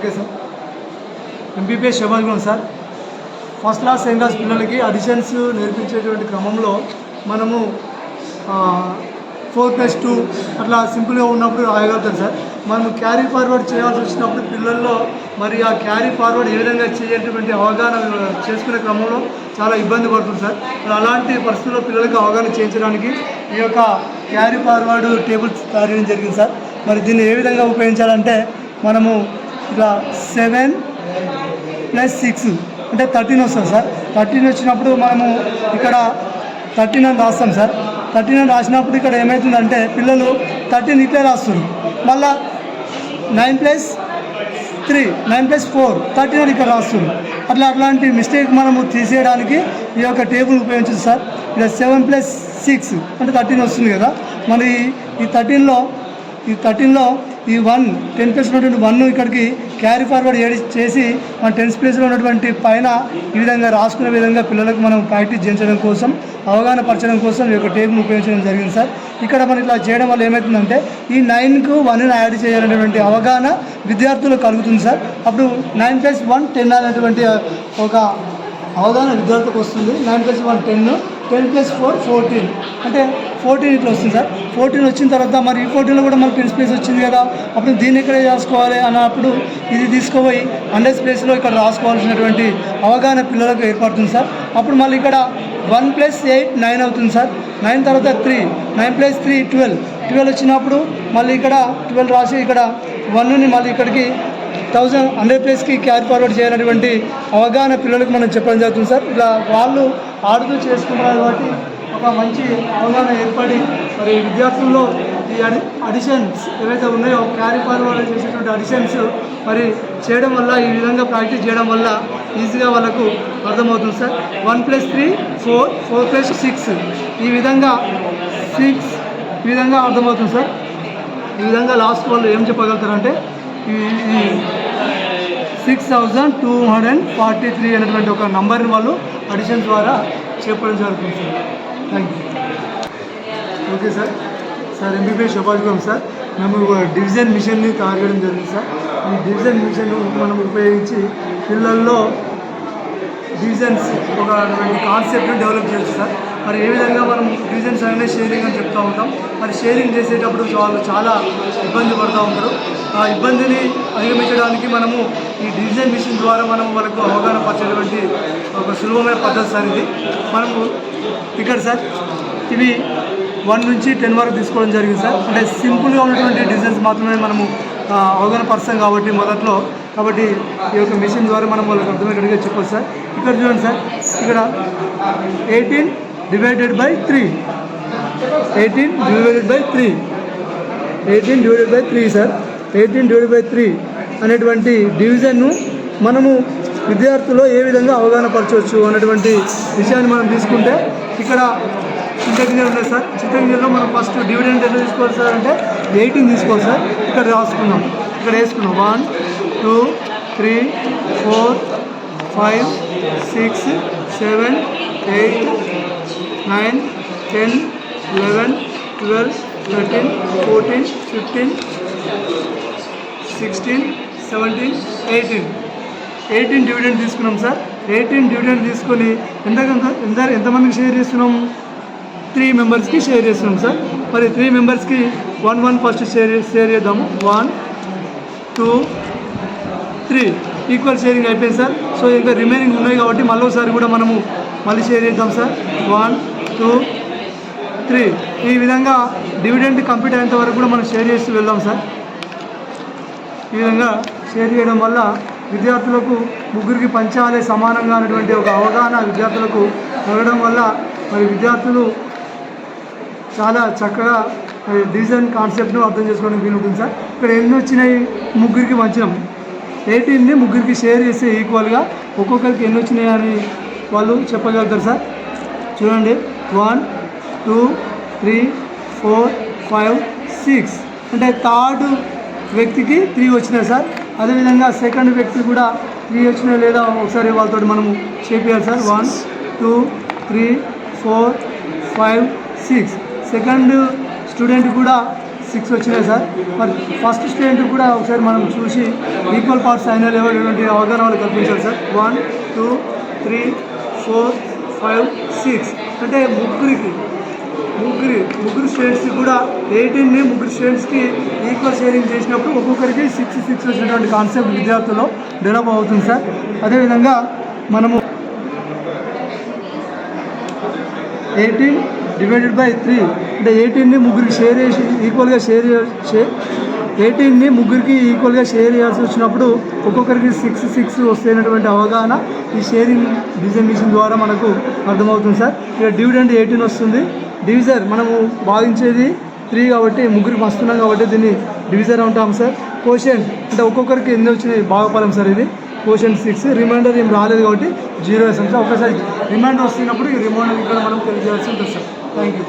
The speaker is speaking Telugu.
Okay sir MPPS శోభాగుణం sir first class second class పిల్లలకి అడిషన్స్ నేర్పించేటువంటి క్రమంలో మనము ఫోర్ ప్లస్ టూ అట్లా సింపుల్గా ఉన్నప్పుడు రాయగలుగుతాం సార్ మనం క్యారీ ఫార్వర్డ్ చేయాల్సి వచ్చినప్పుడు పిల్లల్లో మరి ఆ క్యారీ ఫార్వర్డ్ ఏ విధంగా చేయటువంటి అవగాహన చేసుకునే క్రమంలో చాలా ఇబ్బంది పడుతుంది సార్ మరి అలాంటి పరిస్థితుల్లో పిల్లలకి అవగాహన చేయించడానికి ఈ యొక్క క్యారీ ఫార్వర్డ్ టేబుల్స్ తయారు చేయడం జరిగింది సార్ మరి దీన్ని ఏ విధంగా ఉపయోగించాలంటే మనము ఇట్లా సెవెన్ ప్లస్ సిక్స్ అంటే థర్టీన్ వస్తుంది సార్. థర్టీన్ వచ్చినప్పుడు మనము ఇక్కడ థర్టీన్ అని రాస్తాం సార్. థర్టీన్ అని రాసినప్పుడు ఇక్కడ ఏమవుతుందంటే పిల్లలు థర్టీన్ ఇట్లే రాస్తారు మళ్ళా nine plus three nine plus four thirteen అని ఇక్కడ రాస్తుంది అట్లా అట్లాంటి మిస్టేక్ మనము తీసేయడానికి ఈ యొక్క టేబుల్ ఉపయోగించదు సార్. ఇక్కడ సెవెన్ ప్లస్ సిక్స్ అంటే థర్టీన్ వస్తుంది కదా. మరి ఈ థర్టీన్లో ఈ థర్టీన్లో ఈ వన్ టెన్ ప్లేస్లో ఉన్నటువంటి వన్ ఇక్కడికి క్యారీ ఫార్వర్డ్ ఏడి చేసి మన టెన్త్ ప్లేస్లో ఉన్నటువంటి పైన ఈ విధంగా రాసుకునే విధంగా పిల్లలకు మనం ప్రాక్టీస్ చేయించడం కోసం అవగాహన పరచడం కోసం ఈ యొక్క టేబుల్ ఉపయోగించడం జరిగింది సార్. ఇక్కడ మనం ఇట్లా చేయడం వల్ల ఏమవుతుందంటే ఈ నైన్కు వన్ యాడ్ చేయాలనేటువంటి అవగాహన విద్యార్థులకు కలుగుతుంది సార్. అప్పుడు నైన్ ప్లస్ వన్ టెన్ అనేటువంటి ఒక అవగాహన విద్యార్థులకు వస్తుంది. Nine plus one ten ten plus four fourteen అంటే ఫోర్టీన్ ఇట్లా వస్తుంది సార్. ఫోర్టీన్ వచ్చిన తర్వాత మరి ఈ ఫోర్టీన్లో కూడా మనకి టెన్స్ ప్లేస్ వచ్చింది కదా. అప్పుడు దీన్ని ఇక్కడే రాసుకోవాలి అన్నప్పుడు ఇది తీసుకుపోయి హండ్రెడ్ ప్లేస్లో ఇక్కడ రాసుకోవాల్సినటువంటి అవగాహన పిల్లలకు ఏర్పడుతుంది సార్. అప్పుడు మళ్ళీ ఇక్కడ వన్ ప్లస్ ఎయిట్ నైన్ అవుతుంది సార్. నైన్ తర్వాత three nine plus three twelve twelve వచ్చినప్పుడు మళ్ళీ ఇక్కడ ట్వెల్వ్ రాసి ఇక్కడ వన్ని మళ్ళీ ఇక్కడికి థౌజండ్ హండ్రెడ్ ప్లేస్కి క్యారీ ఫార్వర్డ్ చేయనటువంటి అవగాహన పిల్లలకు మనం చెప్పడం జరుగుతుంది సార్. ఇలా వాళ్ళు ఆడుతూ చేసుకుంటున్నారు కాబట్టి ఒక మంచి అవగాహన ఏర్పడి మరి విద్యార్థుల్లో ఈ అడి అడిషన్స్ ఏవైతే ఉన్నాయో క్యారీ ఫార్వర్డ్ చేసేటువంటి అడిషన్స్ మరి చేయడం వల్ల ఈ విధంగా ప్రాక్టీస్ చేయడం వల్ల ఈజీగా వాళ్ళకు అర్థమవుతుంది sir. One plus three four four plus six ఈ విధంగా సిక్స్ ఈ విధంగా అర్థమవుతుంది సార్. ఈ విధంగా లాస్ట్ వాళ్ళు ఏం చెప్పగలుగుతారంటే ఈ six thousand two hundred and forty three అనేటువంటి ఒక నంబర్ని వాళ్ళు అడిషన్ ద్వారా చెప్పడం జరుగుతుంది sir. Thank you okay sir sir MBBS శోభాజుగం sir మేము ఒక డివిజన్ మిషన్ని తయారు చేయడం జరిగింది సార్ ఈ డివిజన్ మిషన్ మనం ఉపయోగించి పిల్లల్లో డివిజన్స్ ఒక కాన్సెప్ట్ని డెవలప్ చేయొచ్చు సార్ మరి ఏ విధంగా మనం డివిజన్స్ అనేది షేరింగ్ అని చెప్తూ ఉంటాం. మరి షేరింగ్ చేసేటప్పుడు వాళ్ళు చాలా ఇబ్బంది పడుతూ ఉంటారు. ఆ ఇబ్బందిని అధిగమించడానికి మనము ఈ డివిజన్ మిషన్ ద్వారా మనం వాళ్ళకు అవగాహన పరిచేటువంటి ఒక సులభమైన పద్ధతి సార్ ఇది. మనము ఇక్కడ సార్ ఇవి వన్ నుంచి టెన్ వరకు తీసుకోవడం జరిగింది సార్. అంటే సింపుల్గా ఉన్నటువంటి డిజైన్స్ మాత్రమే మనము అవగాహన పరుస్తాం కాబట్టి మొదట్లో. కాబట్టి ఈ యొక్క మిషన్ ద్వారా మనం వాళ్ళకి అర్థమయ్యేటట్టుగా చెప్పొచ్చు సార్. ఇక్కడ చూడండి సార్ ఇక్కడ eighteen divided by three eighteen divided by three eighteen divided by three sir eighteen divided by three అనేటువంటి డివిజన్ను మనము విద్యార్థుల్లో ఏ విధంగా అవగాహన పరచవచ్చు అనేటువంటి విషయాన్ని మనం తీసుకుంటే ఇక్కడ చింతగింజలు ఉన్నాయి సార్ చింతగింజల్లో మనం ఫస్ట్ డివిడెంట్ ఎంత తీసుకోవాలి సార్ అంటే ఎయిటీన్ తీసుకోవాలి సార్ ఇక్కడ రాసుకున్నాం. ఇక్కడ వేసుకున్నాం. One two three four five six seven eight nine ten eleven twelve thirteen fourteen fifteen sixteen seventeen eighteen. Eighteen dividend తీసుకున్నాం సార్. ఎయిటీన్ డివిడెండ్ తీసుకొని ఎంత ఎంత ఎంతమందికి షేర్ చేస్తున్నాం? త్రీ మెంబర్స్కి షేర్ చేస్తున్నాం సార్. మరి త్రీ మెంబర్స్కి one one first share share చేద్దాము. One two three. Equal sharing అయిపోయింది సార్. సో ఇంకా రిమైనింగ్ ఉన్నాయి కాబట్టి మళ్ళీ ఒకసారి కూడా మనము మళ్ళీ షేర్ చేద్దాం సార్. One two three. ఈ విధంగా డివిడెంట్ కంప్లీట్ అయ్యేంత వరకు కూడా మనం షేర్ చేస్తూ వెళ్దాం సార్. ఈ విధంగా షేర్ చేయడం వల్ల విద్యార్థులకు ముగ్గురికి పంచాలే సమానంగా అనేటువంటి ఒక అవగాహన విద్యార్థులకు కలగడం వల్ల మరి విద్యార్థులు చాలా చక్కగా మరి డివిజన్ కాన్సెప్ట్ను అర్థం చేసుకోవడానికి వీలుంటుంది సార్. ఇక్కడ ఎన్ని వచ్చినాయి? ముగ్గురికి మంచినాం ఎయిటీన్ని ముగ్గురికి షేర్ చేస్తే ఈక్వల్గా ఒక్కొక్కరికి ఎన్ని వచ్చినాయి అని వాళ్ళు చెప్పగలుగుతారు సార్. చూడండి. One two three four five six. అంటే థర్డ్ వ్యక్తికి త్రీ వచ్చినాయి సార్. అదేవిధంగా సెకండ్ వ్యక్తి కూడా త్రీ వచ్చినాయి లేదా ఒకసారి వాళ్ళతో మనము చేపియాలి sir. One two three four five six. Second student కూడా సిక్స్ వచ్చినాయి సార్. మరి ఫస్ట్ స్టూడెంట్ కూడా ఒకసారి మనం చూసి ఈక్వల్ పార్ట్స్ అయిన లెవెల్ ఇటువంటి అవగాహన వాళ్ళు కల్పించాలి sir. One two three four five six. అంటే ముగ్గురికి ముగ్గురి ముగ్గురు స్టేట్స్ కూడా ఎయిటీన్ని ముగ్గురు స్టేట్స్కి ఈక్వల్ షేరింగ్ చేసినప్పుడు ఒక్కొక్కరికి సిక్స్ సిక్స్ వచ్చినటువంటి కాన్సెప్ట్ విద్యార్థుల్లో డెవలప్ అవుతుంది సార్. అదేవిధంగా మనము ఎయిటీన్ డివైడెడ్ బై త్రీ అంటే ఎయిటీన్ని ముగ్గురికి షేర్ చేసి ఈక్వల్గా షేర్ షేర్ ఎయిటీన్ని ముగ్గురికి ఈక్వల్గా షేర్ చేయాల్సి వచ్చినప్పుడు ఒక్కొక్కరికి సిక్స్ సిక్స్ వస్తేనటువంటి అవగాహన ఈ షేరింగ్ డిజైన్ ద్వారా మనకు అర్థమవుతుంది సార్. ఇక డివిడెండ్ ఎయిటీన్ వస్తుంది. డివిజర్ మనము భావించేది త్రీ కాబట్టి ముగ్గురికి వస్తున్నాం కాబట్టి దీన్ని డివిజర్ అంటాం సార్. కోషన్ అంటే ఒక్కొక్కరికి ఎన్ని వచ్చినాయి? భాగఫలం సార్ ఇది. కోషన్ సిక్స్ రిమైండర్ ఏం రాలేదు కాబట్టి జీరో వేసాం సార్. ఒకసారి రిమైండర్ వస్తున్నప్పుడు ఈ రిమైండర్ ఇక్కడ మనం తెలియజేయాల్సి ఉంటుంది సార్. Thank you